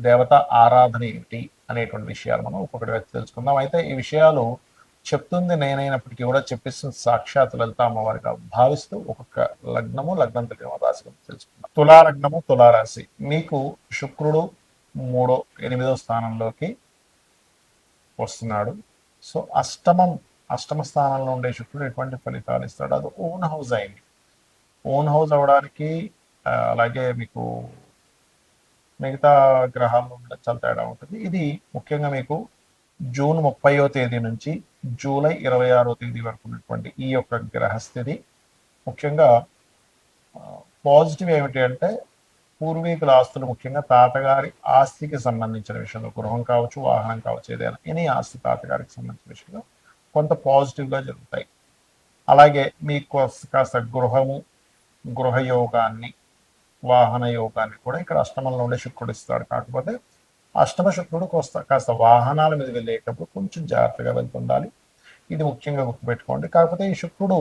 దేవత ఆరాధన ఏమిటి అనేటువంటి విషయాలు మనం ఒక్కొక్కటిగా తెలుసుకుందాం. అయితే ఈ విషయాలు చెప్తుంది నేనైనప్పటికీ కూడా చెప్పిస్తున్న సాక్షాత్ లలిత అమ్మవారిగా భావిస్తూ ఒక్కొక్క లగ్నము లగ్నం తెలియని రాశి తెలుసుకుందాం. తులా లగ్నము తులారాశి. మీకు శుక్రుడు మూడో ఎనిమిదో స్థానంలోకి వస్తున్నాడు. సో అష్టమం అష్టమ స్థానంలో ఉండే శుక్రుడు ఎటువంటి ఫలితాలు ఇస్తాడు? అది ఓన్ హౌస్ అయింది. ఓన్ హౌస్ అవడానికి అలాగే మీకు మిగతా గ్రహాల్లో చాలా తేడా ఉంటుంది. ఇది ముఖ్యంగా మీకు జూన్ ముప్పయో తేదీ నుంచి జూలై ఇరవై ఆరో తేదీ వరకు ఉన్నటువంటి ఈ యొక్క గ్రహస్థితి. ముఖ్యంగా పాజిటివ్ ఏమిటి అంటే పూర్వీకుల ఆస్తులు ముఖ్యంగా తాతగారి ఆస్తికి సంబంధించిన విషయంలో గృహం కావచ్చు వాహనం కావచ్చు ఏదైనా ఎనీ ఆస్తి తాతగారికి సంబంధించిన విషయంలో కొంత పాజిటివ్గా జరుగుతాయి. అలాగే మీకు కాస్త- కాస్త గృహము గృహ యోగాన్ని వాహన యోగాన్ని కూడా ఇక్కడ అష్టమంలో ఉండే శుక్రుడు ఇస్తాడు. కాకపోతే అష్టమ శుక్రుడు కాస్త కాస్త వాహనాల మీద వెళ్ళేటప్పుడు కొంచెం జాగ్రత్తగా వెళ్తుండాలి. ఇది ముఖ్యంగా గుర్తుపెట్టుకోండి. కాకపోతే ఈ శుక్రుడు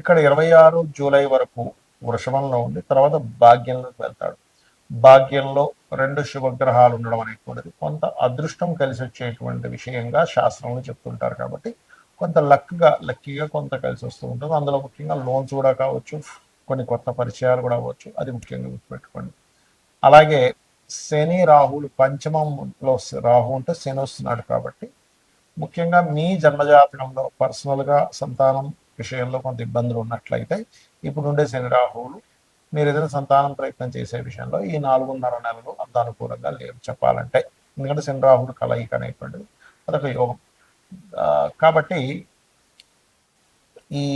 ఇక్కడ ఇరవై ఆరు జూలై వరకు వృషభంలో ఉండి తర్వాత భాగ్యంలోకి వెళ్తాడు. భాగ్యంలో రెండు శుభగ్రహాలు ఉండడం అనేటువంటిది కొంత అదృష్టం కలిసి వచ్చేటువంటి విషయంగా శాస్త్రంలో చెప్తుంటారు కాబట్టి కొంత లక్గా లక్కీగా కొంత కలిసి వస్తూ ఉంటుంది. అందులో ముఖ్యంగా లోన్స్ కూడా కావచ్చు కొన్ని కొత్త పరిచయాలు కూడా అవ్వచ్చు. అది ముఖ్యంగా గుర్తుపెట్టుకోండి. అలాగే శని రాహులు పంచమంలో రాహు ఉంటే శని వస్తున్నాడు కాబట్టి ముఖ్యంగా మీ జన్మజాతకంలో పర్సనల్గా సంతానం విషయంలో కొంత ఇబ్బందులు ఉన్నట్లయితే ఇప్పుడు ఉండే శని రాహువులు మీరు ఏదైనా సంతానం ప్రయత్నం చేసే విషయంలో ఈ నాలుగున్నర నెలలు అంత అనుకూలంగా లేవు చెప్పాలంటే. ఎందుకంటే శని రాహుడు కలయిక అనేటువంటిది అదొక యోగం. కాబట్టి ఈ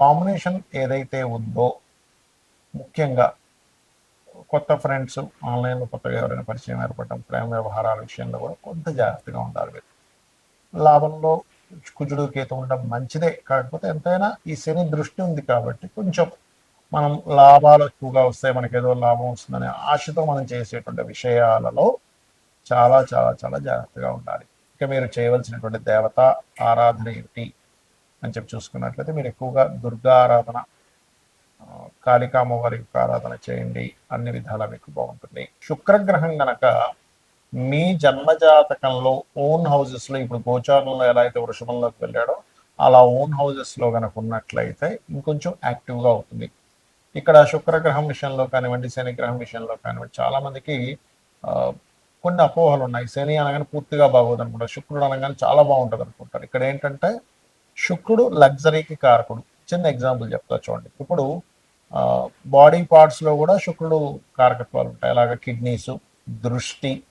కాంబినేషన్ ఏదైతే ఉందో ముఖ్యంగా కొత్త ఫ్రెండ్స్ ఆన్లైన్లో కొత్తగా ఎవరైనా పరిచయం ఏర్పడటం ప్రేమ వ్యవహారాల విషయంలో కూడా కొంత జాగ్రత్తగా ఉండాలి మీరు. లాభంలో కుజుడు కేతు ఉండడం మంచిదే కాకపోతే ఎంతైనా ఈ శని దృష్టి ఉంది కాబట్టి కొంచెం మనం లాభాలు ఎక్కువగా వస్తాయి మనకి ఏదో లాభం వస్తుందనే ఆశతో మనం చేసేటువంటి విషయాలలో చాలా చాలా చాలా జాగ్రత్తగా ఉండాలి. ఇక మీరు చేయవలసినటువంటి దేవత ఆరాధన ఏమిటి అని చెప్పి చూసుకున్నట్లయితే మీరు ఎక్కువగా దుర్గా ఆరాధన ఆ, వారికి యొక్క ఆరాధన చేయండి. అన్ని విధాలా మీకు బాగుంటుంది. శుక్రగ్రహం గనక మీ జన్మజాతకంలో ఓన్ హౌసెస్లో ఇప్పుడు గోచారంలో ఎలా అయితే వృషభంలోకి వెళ్ళాడో అలా ఓన్ హౌసెస్లో గనక ఉన్నట్లయితే ఇంకొంచెం యాక్టివ్గా అవుతుంది. ఇక్కడ శుక్రగ్రహం విషయంలో కానివ్వండి శని గ్రహం విషయంలో కానివ్వండి చాలా మందికి కొన్ని అపోహలు ఉన్నాయి. శని అనగానే పూర్తిగా బాగోదు అనుకుంటారు. శుక్రుడు అనగానే చాలా బాగుంటుంది అనుకుంటారు. ఇక్కడ ఏంటంటే శుక్రుడు లగ్జరీకి కారకుడు. చిన్న ఎగ్జాంపుల్ చెప్తా చూడండి. ఇప్పుడు బాడీ పార్ట్స్లో కూడా శుక్రుడు కారకత్వాలు ఉంటాయి. అలాగే కిడ్నీస్ దృష్టి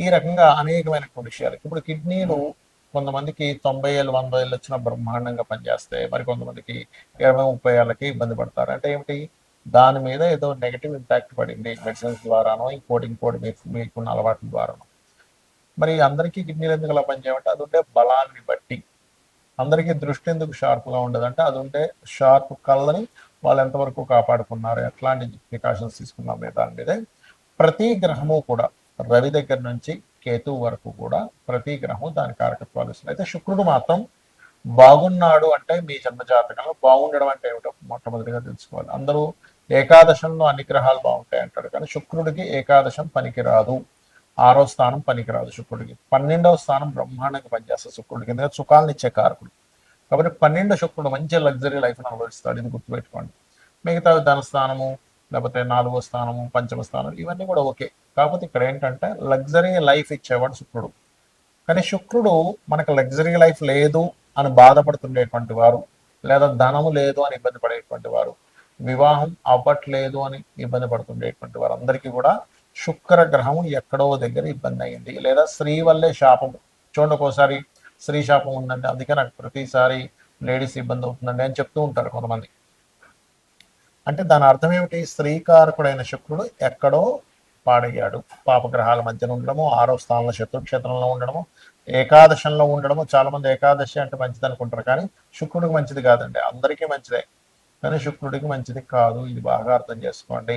ఈ రకంగా అనేకమైనటువంటి విషయాలు. ఇప్పుడు కిడ్నీలు కొంతమందికి తొంభై ఏళ్ళు వంద ఏళ్ళు వచ్చిన బ్రహ్మాండంగా పనిచేస్తాయి మరి కొంతమందికి ఇరవై ముప్పై ఏళ్ళకి ఇబ్బంది పడతారు. అంటే ఏమిటి? దాని మీద ఏదో నెగటివ్ ఇంపాక్ట్ పడింది మెడిసిన్స్ ద్వారానో ఇంకోటి ఇంకోటి మీకు మీకున్న అలవాట్ల ద్వారానో. మరి అందరికీ కిడ్నీలు ఎందుకు అలా పనిచేయమంటే అది ఉండే బలాన్ని బట్టి. అందరికీ దృష్టి ఎందుకు షార్ప్గా ఉండదంటే అది ఉంటే షార్ప్ కళ్ళని వాళ్ళు ఎంతవరకు కాపాడుకున్నారు? ఎట్లాంటి ప్రికాషన్స్ తీసుకున్నాం మీద దాని మీదే ప్రతి గ్రహము కూడా రవి దగ్గర నుంచి కేతు వరకు కూడా ప్రతి గ్రహం దాని కారకత్వాలు ఇస్తుంది అయితే శుక్రుడు మాత్రం బాగున్నాడు అంటే మీ జన్మ జాతకంలో బాగుండడం అంటే ఏమిటో మొట్టమొదటిగా తెలుసుకోవాలి. అందరూ ఏకాదశంలో అన్ని గ్రహాలు బాగుంటాయి అంటారు కానీ శుక్రుడికి ఏకాదశం పనికిరాదు. ఆరో స్థానం పనికిరాదు శుక్రుడికి. పన్నెండవ స్థానం బ్రహ్మాండంగా పనిచేస్తుంది శుక్రుడికి. ఎందుకంటే సుఖాలను ఇచ్చే కారకుడు. కాబట్టి పన్నెండు శుక్రుడు మంచి లగ్జరీ లైఫ్ అనుభవిస్తాడు. ఇది గుర్తుపెట్టుకోండి. మిగతా ధన స్థానము లేకపోతే నాలుగో స్థానము పంచమ స్థానం ఇవన్నీ కూడా ఓకే. కాకపోతే ఇక్కడ ఏంటంటే లగ్జరీ లైఫ్ ఇచ్చేవాడు శుక్రుడు. కానీ శుక్రుడు మనకు లగ్జరీ లైఫ్ లేదు అని బాధపడుతుండేటువంటి వారు లేదా ధనము లేదు అని ఇబ్బంది పడేటువంటి వారు వివాహం అవ్వట్లేదు అని ఇబ్బంది పడుతుండేటువంటి వారు అందరికీ కూడా శుక్రగ్రహము ఎక్కడో దగ్గర ఇబ్బంది అయింది లేదా స్త్రీ వల్లే శాపం చూడండి ఒక్కోసారి స్త్రీ శాపం ఉందండి. అందుకే నాకు ప్రతిసారి లేడీస్ ఇబ్బంది అవుతుందండి అని చెప్తూ ఉంటారు కొంతమంది. అంటే దాని అర్థం ఏమిటి? స్త్రీకారకుడైన శుక్రుడు ఎక్కడో పాడయ్యాడు. పాపగ్రహాల మధ్యన ఉండడము ఆరో స్థానంలో శత్రుక్షేత్రంలో ఉండడము ఏకాదశంలో ఉండడము. చాలా మంది ఏకాదశి అంటే మంచిది అనుకుంటారు కానీ శుక్రుడికి మంచిది కాదండి. అందరికీ మంచిదే. కానీ శుక్రుడికి మంచిది కాదు. ఇది బాగా అర్థం చేసుకోండి.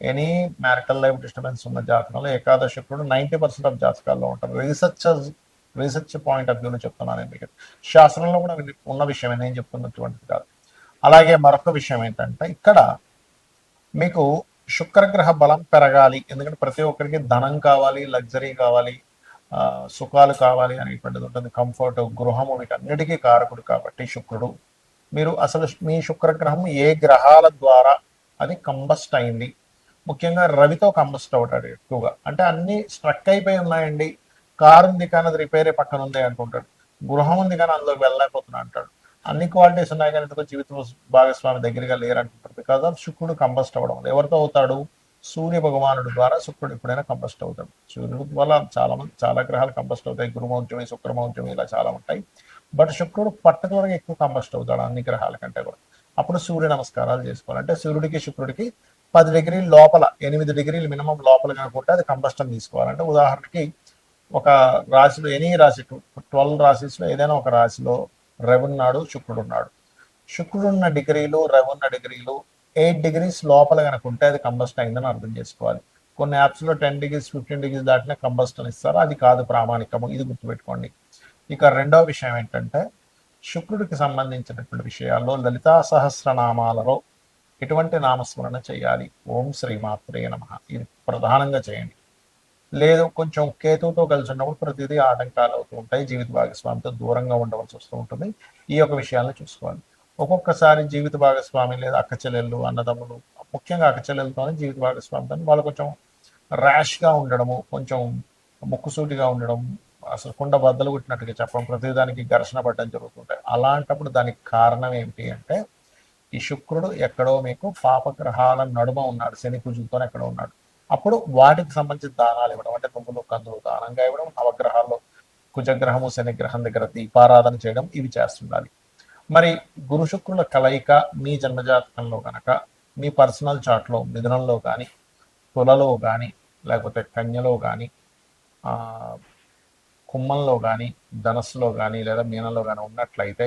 ఎనీ మ్యారిటల్ లైఫ్ డిస్టర్బెన్స్ ఉన్న జాతకంలో ఏకాదశ శుక్రుడు నైంటీ పర్సెంట్ ఆఫ్ జాతకాల్లో ఉంటారు. రీసెర్చ్ రీసెర్చ్ పాయింట్ ఆఫ్ వ్యూలో చెప్తున్నాను మీకు. శాస్త్రంలో కూడా ఉన్న విషయం నేను చెప్తున్నటువంటిది కాదు. అలాగే మరొక విషయం ఏంటంటే ఇక్కడ మీకు శుక్రగ్రహ బలం పెరగాలి. ఎందుకంటే ప్రతి ఒక్కరికి ధనం కావాలి లగ్జరీ కావాలి సుఖాలు కావాలి అనేటువంటిది ఉంటుంది. కంఫర్ట్ గృహము వీటన్నిటికీ కారకుడు కాబట్టి శుక్రుడు. మీరు అసలు మీ శుక్రగ్రహం ఏ గ్రహాల ద్వారా అది కంబస్ట్ అయింది? ముఖ్యంగా రవితో కంబస్ట్ అవుతాడు ఎక్కువగా. అంటే అన్ని స్ట్రక్ అయిపోయి ఉన్నాయండి. కారు ఉంది కానీ అది రిపేరే పక్కన ఉంది అనుకుంటాడు. గృహం ఉంది కానీ అందులోకి వెళ్ళలేకపోతున్నా అంటాడు. అన్ని క్వాలిటీస్ ఉన్నాయి కానీ ఎందుకో జీవిత భాగస్వామి దగ్గరగా లేరంటుంటారు బికాజ్ ఆఫ్ శుక్రుడు కంబస్ట్ అవ్వడం ఎవరితో అవుతాడు? సూర్య భగవానుడు ద్వారా శుక్రుడు ఎప్పుడైనా కంబస్ట్ అవుతాడు. సూర్యుడు వల్ల చాలా మంది చాలా గ్రహాలు కంబస్ట్ అవుతాయి. గురుమౌంచమి శుక్రమౌంచమి ఇలా చాలా ఉంటాయి. బట్ శుక్రుడు పర్టికులర్గా ఎక్కువ కంబస్ట్ అవుతాడు అన్ని గ్రహాల కంటే కూడా. అప్పుడు సూర్య నమస్కారాలు చేసుకోవాలి. అంటే సూర్యుడికి శుక్రుడికి పది డిగ్రీల లోపల ఎనిమిది డిగ్రీలు మినిమం లోపల కనుకుంటే అది కంబస్టన్ తీసుకోవాలంటే ఉదాహరణకి ఒక రాశిలో ఎనీ రాశి ట్వెల్వ్ రాశిస్లో ఏదైనా ఒక రాశిలో రవి ఉన్నాడు శుక్రుడు ఉన్నాడు. శుక్రుడు ఉన్న డిగ్రీలు రవి ఉన్న డిగ్రీలు ఎయిట్ డిగ్రీస్ లోపల కనుక ఉంటే అది కంబస్ట్ అయిందని అర్థం చేసుకోవాలి. కొన్ని యాప్స్లో టెన్ డిగ్రీస్ ఫిఫ్టీన్ డిగ్రీస్ దాటినా కంబస్టన్ ఇస్తారు? అది కాదు ప్రామాణికము ఇది గుర్తుపెట్టుకోండి. ఇక రెండవ విషయం ఏంటంటే శుక్రుడికి సంబంధించినటువంటి విషయాల్లో లలితా సహస్రనామాలలో ఎటువంటి నామస్మరణ చేయాలి. ఓం శ్రీమాత్రే నమ. ఇది ప్రధానంగా చేయండి. లేదు కొంచెం కేతువుతో కలిసి ఉన్నప్పుడు ప్రతిదీ ఆటంకాలు అవుతూ ఉంటాయి. జీవిత భాగస్వామితో దూరంగా ఉండవలసి వస్తూ ఉంటుంది. ఈ యొక్క విషయాలను చూసుకోవాలి. ఒక్కొక్కసారి జీవిత భాగస్వామి లేదా అక్క చెల్లెళ్ళు అన్నదమ్ములు ముఖ్యంగా అక్క చెల్లెలతోనే జీవిత భాగస్వామితో వాళ్ళు కొంచెం ర్యాష్గా ఉండడము కొంచెం ముక్కుసూటిగా ఉండడం అసలు కుండ బద్దలు కొట్టినట్టుగా చెప్పడం ప్రతిదానికి ఘర్షణ పడడం జరుగుతుంటాయి. అలాంటప్పుడు దానికి కారణం ఏమిటి అంటే ఈ శుక్రుడు ఎక్కడో మీకు పాపగ్రహాల నడుమ ఉన్నాడు శని కుజులతో ఎక్కడో ఉన్నాడు. అప్పుడు వాటికి సంబంధించిన దానాలు ఇవ్వడం అంటే తుమ్ములు కందులు దానంగా ఇవ్వడం నవగ్రహాల్లో కుజగ్రహము శనిగ్రహం దగ్గర దీపారాధన చేయడం ఇవి చేస్తుండాలి. మరి గురు శుక్రుల కలయిక మీ జన్మజాతకంలో కనుక మీ పర్సనల్ చాట్లో మిథునంలో కానీ తులలో కానీ లేకపోతే కన్యలో కానీ కుమ్మంలో కానీ ధనస్సులో కానీ లేదా మీనంలో కానీ ఉన్నట్లయితే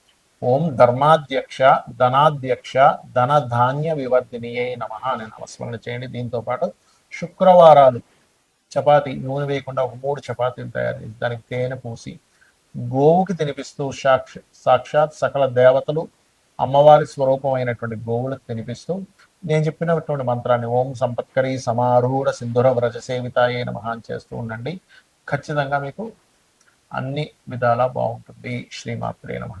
ఓం ధర్మాధ్యక్ష ధనాధ్యక్ష ధన ధాన్య వివర్ధినియే నమ అని నమస్మరణ చేయండి. దీంతో పాటు శుక్రవారాలు చపాతి నూనె వేయకుండా ఒక మూడు చపాతీలు తయారు చేసి దానికి తేనె పూసి గోవుకి తినిపిస్తూ సాక్ష సాక్షాత్ సకల దేవతలు అమ్మవారి స్వరూపమైనటువంటి గోవులకు తినిపిస్తూ నేను చెప్పినటువంటి మంత్రాన్ని ఓం సంపత్కరి సమారూఢ సింధుర వ్రజ సేవితాయే నమః అని చేస్తూ ఉండండి. ఖచ్చితంగా మీకు అన్ని విధాలా బాగుంటుంది. శ్రీమాత్రే నమ.